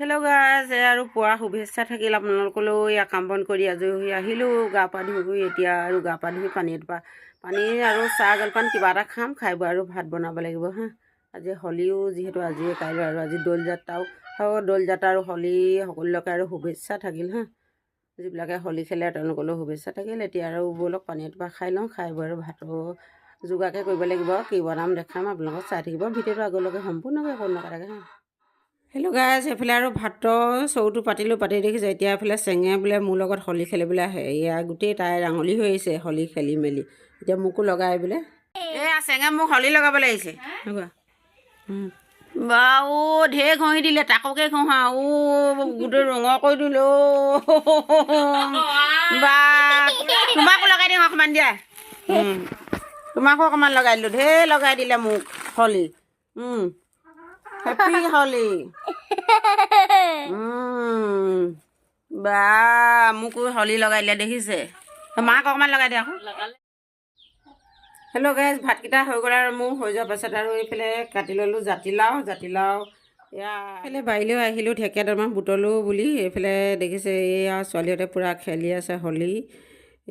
Hello গাজ আৰু। পুৱা শুভেচ্ছা থাকিল আপোনালোকলৈ। কাম বন কৰি আজৰি হৈ আহিলোঁ গা পা ধুই এতিয়া আৰু গা পা ধুই পানী এটোপা পানী আৰু চাহ জলপান কিবা এটা খাম খাই বৈ আৰু ভাত বনাব লাগিব হা। আজি হোলীও যিহেতু আজিয়ে কাইলৈ আৰু আজি দৌল যাত্ৰাও দৌল যাত্ৰা আৰু হোলী সকলোলৈকে আৰু শুভেচ্ছা থাকিল হা। যিবিলাকে হোলী খেলে তেওঁলোকলৈও শুভেচ্ছা থাকিল। এতিয়া আৰু ব'লক পানী এটোপা খাই লওঁ খাই বৈ আৰু ভাতো যোগাৰকে কৰিব লাগিব কি বনাম দেখাম আপোনালোকক চাই থাকিব। ভিডিঅ'টো আগলৈকে সম্পূৰ্ণকৈ কৰিব নকৰাকৈ হা। হেল্ল' গাইজ সেইফালে আৰু ভাতৰ চৰুটো পাতিলোঁ পাতি দেখিছে এতিয়া এইফালে চেঙে বোলে মোৰ লগত হোলী খেলি বোলে এয়া গোটেই তাই ৰাঙলী হৈ আহিছে হোলী খেলি মেলি। এতিয়া মোকো লগাই বোলে। এয়া চেঙে মোক হোলী লগাবলৈ আহিছে। বাৰু ঢেৰ ঘঁহি দিলে তাককে ঘঁহা। ও গোটেই ৰঙৰ কৰি দিলে। বা তোমাকো লগাই দিওঁ অকণমান দিয়া। তোমাকো অকণমান লগাই দিলোঁ ঢেৰ লগাই দিলে মোক হোলী। হেপী হোলী। বা মোকো হোলী লগাই দিলে দেখিছে? মাক অকণমান লগাই দিয়া হেল্ল' গাইজ ভাতকেইটা হৈ গ'ল আৰু মোৰ হৈ যোৱাৰ পাছত আৰু এইফালে কাটি ল'লোঁ জাতিলাও জাতিলাও এইফালে বাৰীলৈও আহিলোঁ ঢেকীয়া দুটামান বুটলোঁ বুলি এইফালে দেখিছে এয়া ছোৱালীহঁতে পূৰা খেলি আছে হোলী।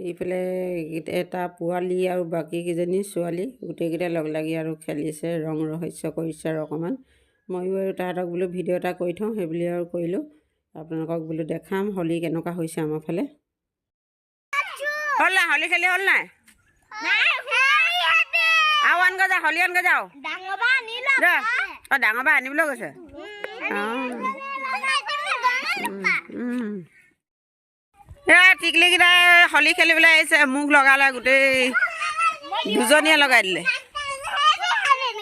এইফালে এটা পোৱালি আৰু বাকীকেইজনী ছোৱালী গোটেইকেইটা লগ লাগি আৰু খেলিছে ৰং ৰহস্য কৰিছে আৰু অকণমান। ময়ো আৰু তাহাঁতক বোলো ভিডিঅ' এটা কৰি থওঁ সেইবুলি আৰু কৰিলোঁ। আপোনালোকক বোলো দেখাম হোলী কেনেকুৱা হৈছে আমাৰ ফালে। হ'ল নাই? হোলী খেলি হ'ল নাই? আৰু আনগৈ যা হোলী আনগৈ যাওঁ। অঁ ডাঙৰ বা আনিবলৈ গৈছে। এয়া টিকলিকেইটাই হোলী খেলিবলৈ আহিছে মোক লগালে গোটেই দুজনীয়ে লগাই দিলে।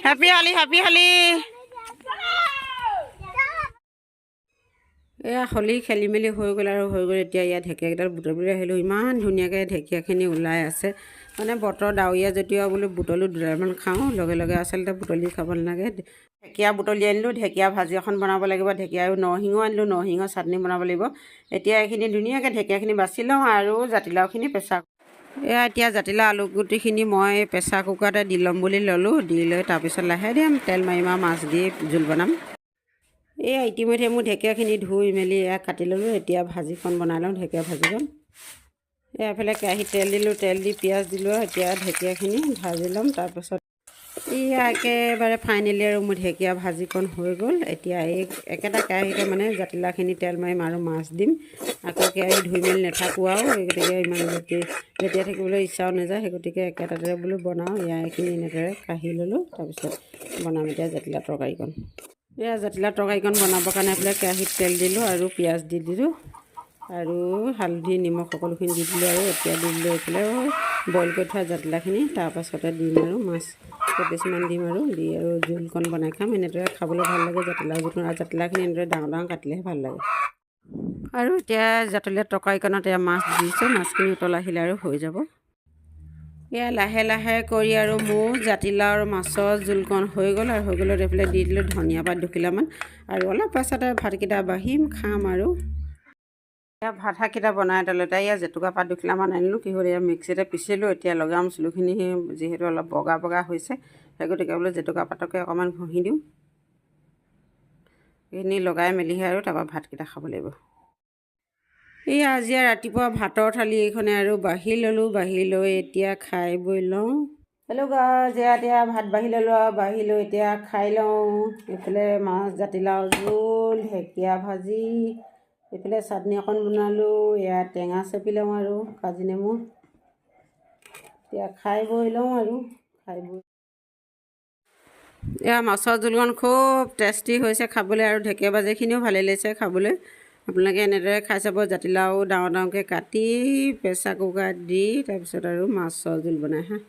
Happy Holi happy Holi. এয়া হোলী খেলি মেলি হৈ গ'ল আৰু হৈ গ'ল এতিয়া ইয়াত ঢেকীয়াকেইডাল বুটলিবলৈ আহিলোঁ। ইমান ধুনীয়াকৈ ঢেকীয়াখিনি ওলাই আছে। মানে বতৰ ডাৱৰীয়া যেতিয়া বোলো বুটলো দুডালমান খাওঁ লগে লগে আচলতে বুটলি খাব নালাগে। ঢেকীয়া বুটলি আনিলোঁ ঢেকীয়া ভাজি এখন বনাব লাগিব ঢেকীয়া আৰু নৰসিংহ আনিলোঁ নৰসিংহ চাটনি বনাব লাগিব। এতিয়া এইখিনি ধুনীয়াকৈ ঢেকীয়াখিনি বাছি লওঁ আৰু জাতিলাওখিনি প্ৰেছাৰ এয়া এতিয়া জাতিলাও আলু গুটিখিনি মই প্ৰেছাৰ কুকাৰতে দি ল'ম বুলি ল'লোঁ দি লৈ তাৰপিছত লাহে দিম তেল মাৰিম আৰু মাছ দি জোল বনাম। এয়া ইতিমধ্যে মোৰ ঢেকীয়াখিনি ধুই মেলি এয়া কাটি ল'লোঁ। এতিয়া ভাজিখন বনাই লওঁ ঢেকীয়া ভাজিখন। এয়া এফালে কেৰাহীত তেল দিলোঁ তেল দি পিঁয়াজ দিলোঁ এতিয়া ঢেকীয়াখিনি ভাজি ল'ম। তাৰপাছত এয়া একেবাৰে ফাইনেলি আৰু মোৰ ঢেকীয়া ভাজিকণ হৈ গ'ল। এতিয়া এই একেটা কেৰাহীতে মানে জাতিলাওখিনি তেল মাৰিম আৰু মাছ দিম। আকৌ কেৰাহী ধুই মেলি নাথাকোঁ আৰু। এই গতিকে ইমান যেতিয়া যেতিয়া থাকিবলৈ ইচ্ছাও নাযায় সেই গতিকে একেটাতে বোলো বনাওঁ। এয়া এইখিনি এনেদৰে কাঢ়ি ল'লোঁ। তাৰপিছত বনাম এতিয়া জাতিলাও তৰকাৰীকণ এয়া জাতিলাও তৰকাৰীকণ বনাবৰ কাৰণে এইফালে কেৰাহীত তেল দিলোঁ আৰু পিঁয়াজ দি দিলোঁ আৰু হালধি নিমখ সকলোখিনি দি দিলোঁ আৰু এতিয়া দি দিলোঁ এইফালে বইল কৰি থোৱা জাতিলাওখিনি তাৰপাছতে দিম আৰু মাছ কেইপিচমান দিম আৰু দি আৰু জোলকণ বনাই খাম। এনেদৰে খাবলৈ ভাল লাগে জাতিলাও জোলকণ আৰু জাতিলাওখিনি এনেদৰে ডাঙৰ ডাঙৰ কাটিলেহে ভাল লাগে। আৰু এতিয়া জাতিলাও তৰকাৰীকণত এয়া মাছ দিছোঁ মাছখিনি উতল আহিলে আৰু হৈ যাব। এয়া লাহে লাহে কৰি আৰু মোৰ জাতিলাও আৰু মাছৰ জোলকণ হৈ গ'ল আৰু হৈ গ'লত এইফালে দি দিলোঁ ধনিয়া পাত দুখিলামান আৰু অলপ পাছতে ভাতকেইটা বাঢ়িম খাম আৰু। এয়া ভাত শাককেইটা বনাই তলতে এয়া জেতুকা পাত দুখিলামান আনিলোঁ কি হ'ল এয়া মিক্সিতে পিচিলোঁ এতিয়া লগাম চুলুখিনি যিহেতু অলপ বগা বগা হৈছে। সেই গতিকে বোলো জেতুকা পাতকে অকণমান ঘঁহি দিওঁ। এইখিনি লগাই মেলিহে আৰু তাৰপৰা ভাতকেইটা খাব লাগিব। এই আজি ৰাতিপুৱা ভাতৰ থালি এইখনে আৰু বাঢ়ি ল'লোঁ বাঢ়ি লৈ এতিয়া খাই বৈ লওঁ। হেল্ল' গাজ এয়া এতিয়া ভাত বাঢ়ি ল'লোঁ আৰু বাঢ়ি লৈ এতিয়া খাই লওঁ। এইফালে মাছ জাতিলাও জোল ঢেকীয়া ভাজি এইফালে চাটনি অকণ বনালোঁ এয়া টেঙা চেপি লওঁ আৰু কাজি নেমু। এতিয়া খাই বৈ লওঁ আৰু খাই বৈ এয়া মাছৰ জোলকণ খুব টেষ্টি হৈছে খাবলৈ আৰু ঢেকীয়া ভাজিখিনিও ভালেই লাগিছে খাবলৈ। আপোনালোকে এনেদৰে খাই চাব। জাতিলাও ডাঙৰ ডাঙৰকৈ কাটি প্ৰেছাৰ কুকাৰত দি তাৰপিছত আৰু মাছৰ জোল বনাই হা।